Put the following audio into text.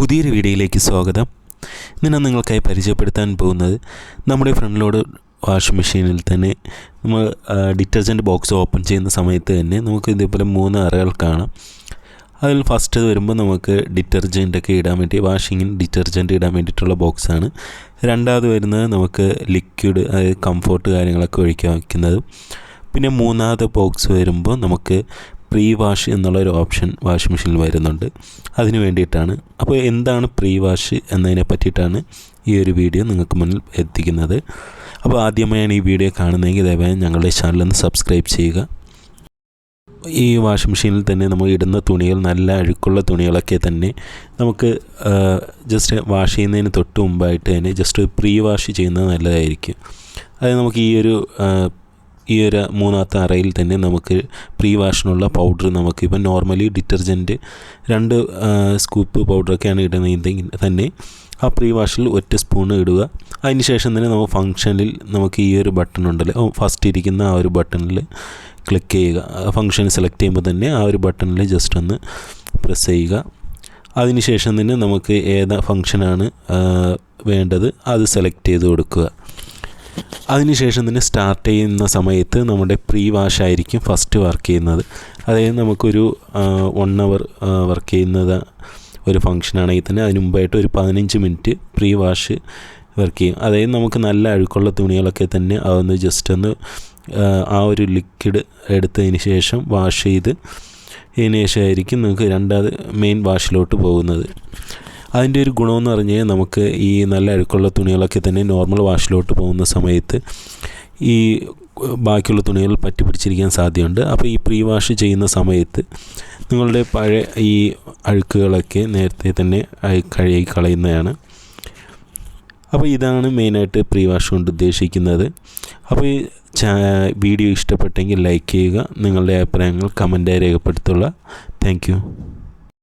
പുതിയൊരു വീഡിയോയിലേക്ക് സ്വാഗതം. ഇന്ന് നിങ്ങൾക്കായി പരിചയപ്പെടുത്താൻ പോകുന്നത് നമ്മുടെ ഫ്രണ്ട് ലോഡ് വാഷിംഗ് മെഷീനിൽ തന്നെ നമ്മൾ ഡിറ്റർജന്റ് ബോക്സ് ഓപ്പൺ ചെയ്യുന്ന സമയത്ത് തന്നെ നമുക്ക് ഇതേപോലെ മൂന്ന് അറകൾ കാണാം. അതിൽ ഫസ്റ്റ് വരുമ്പോൾ നമുക്ക് ഡിറ്റർജന്റൊക്കെ ഇടാൻ വേണ്ടി വാഷിങ്ങിന് ഡിറ്റർജന്റ് ഇടാൻ വേണ്ടിയിട്ടുള്ള ബോക്സാണ് രണ്ടാമത് വരുന്നത് നമുക്ക് ലിക്വിഡ് അതായത് കംഫോർട്ട് കാര്യങ്ങളൊക്കെ ഒഴിക്കാൻ വയ്ക്കുന്നത്. പിന്നെ മൂന്നാമത്തെ ബോക്സ് വരുമ്പോൾ നമുക്ക് പ്രീ വാഷ് എന്നുള്ളൊരു ഓപ്ഷൻ വാഷിംഗ് മെഷീനിൽ വരുന്നുണ്ട്. അതിന് വേണ്ടിയിട്ടാണ്. അപ്പോൾ എന്താണ് പ്രീ വാഷ് എന്നതിനെ പറ്റിയിട്ടാണ് ഈ ഒരു വീഡിയോ നിങ്ങൾക്ക് മുന്നിൽ എത്തിക്കുന്നത്. അപ്പോൾ ആദ്യമായാണ് ഈ വീഡിയോ കാണുന്നതെങ്കിൽ ദയവായി ഞങ്ങളുടെ ചാനലൊന്ന് സബ്സ്ക്രൈബ് ചെയ്യുക. ഈ വാഷിംഗ് മെഷീനിൽ തന്നെ നമ്മൾ ഇടുന്ന തുണികൾ നല്ല അഴുക്കുള്ള തുണികളൊക്കെ തന്നെ നമുക്ക് ജസ്റ്റ് വാഷ് ചെയ്യുന്നതിന് തൊട്ട് മുമ്പായിട്ട് തന്നെ ജസ്റ്റ് പ്രീ വാഷ് ചെയ്യുന്നത് നല്ലതായിരിക്കും. അതായത് നമുക്ക് ഈ ഒരു ഈ ഒരു മൂന്നാമത്തെ അറയിൽ തന്നെ നമുക്ക് പ്രീ വാഷിനുള്ള പൗഡർ നമുക്ക് ഇപ്പം നോർമലി ഡിറ്റർജന്റ് രണ്ട് സ്കൂപ്പ് പൗഡറൊക്കെയാണ് ഇടുന്നതെങ്കിൽ തന്നെ ആ പ്രീ വാഷിൽ ഒറ്റ സ്പൂൺ ഇടുക. അതിന് ശേഷം തന്നെ നമുക്ക് ഫങ്ഷനിൽ നമുക്ക് ഈ ഒരു ബട്ടൺ ഉണ്ടല്ലോ ഫസ്റ്റ് ഇരിക്കുന്ന ആ ഒരു ബട്ടണിൽ ക്ലിക്ക് ചെയ്യുക. ഫങ്ഷൻ സെലക്ട് ചെയ്യുമ്പോൾ തന്നെ ആ ഒരു ബട്ടണിൽ ജസ്റ്റ് ഒന്ന് പ്രസ് ചെയ്യുക. അതിനുശേഷം തന്നെ നമുക്ക് ഏത് ഫങ്ഷനാണ് വേണ്ടത് അത് സെലക്ട് ചെയ്ത് കൊടുക്കുക. അതിനുശേഷം തന്നെ സ്റ്റാർട്ട് ചെയ്യുന്ന സമയത്ത് നമ്മുടെ പ്രീ വാഷ് ആയിരിക്കും ഫസ്റ്റ് വർക്ക് ചെയ്യുന്നത്. അതായത് നമുക്കൊരു വൺ അവർ വർക്ക് ചെയ്യുന്നത് ഒരു ഫംഗ്ഷനാണെങ്കിൽ തന്നെ അതിന് മുമ്പായിട്ട് ഒരു പതിനഞ്ച് മിനിറ്റ് പ്രീ വാഷ് വർക്ക് ചെയ്യും. അതായത് നമുക്ക് നല്ല അഴുക്കുള്ള തുണികളൊക്കെ തന്നെ അതൊന്ന് ജസ്റ്റ് ഒന്ന് ആ ഒരു ലിക്വിഡ് എടുത്തതിന് ശേഷം വാഷ് ചെയ്ത് ഇതിന് ശേഷമായിരിക്കും നമുക്ക് രണ്ടാമത് മെയിൻ വാഷിലോട്ട് പോകുന്നത്. അതിന്റെ ഒരു ഗുണമെന്ന് പറഞ്ഞാൽ നമുക്ക് ഈ നല്ല അഴുക്കുള്ള തുണികളൊക്കെ തന്നെ നോർമൽ വാഷിലോട്ട് പോകുന്ന സമയത്ത് ഈ ബാക്കിയുള്ള തുണികൾ പറ്റി പിടിച്ചിരിക്കാൻ സാധ്യതയുണ്ട്. അപ്പോൾ ഈ പ്രീ വാഷ് ചെയ്യുന്ന സമയത്ത് നിങ്ങളുടെ പഴയ ഈ അഴുക്കുകളൊക്കെ നേരത്തെ തന്നെ കഴുകി കളയുന്നതാണ്. അപ്പോൾ ഇതാണ് മെയിനായിട്ട് പ്രീ വാഷ് കൊണ്ട് ഉദ്ദേശിക്കുന്നത്. അപ്പോൾ ഈ വീഡിയോ ഇഷ്ടപ്പെട്ടെങ്കിൽ ലൈക്ക് ചെയ്യുക. നിങ്ങളുടെ അഭിപ്രായങ്ങൾ കമന്റായി രേഖപ്പെടുത്തുക. താങ്ക്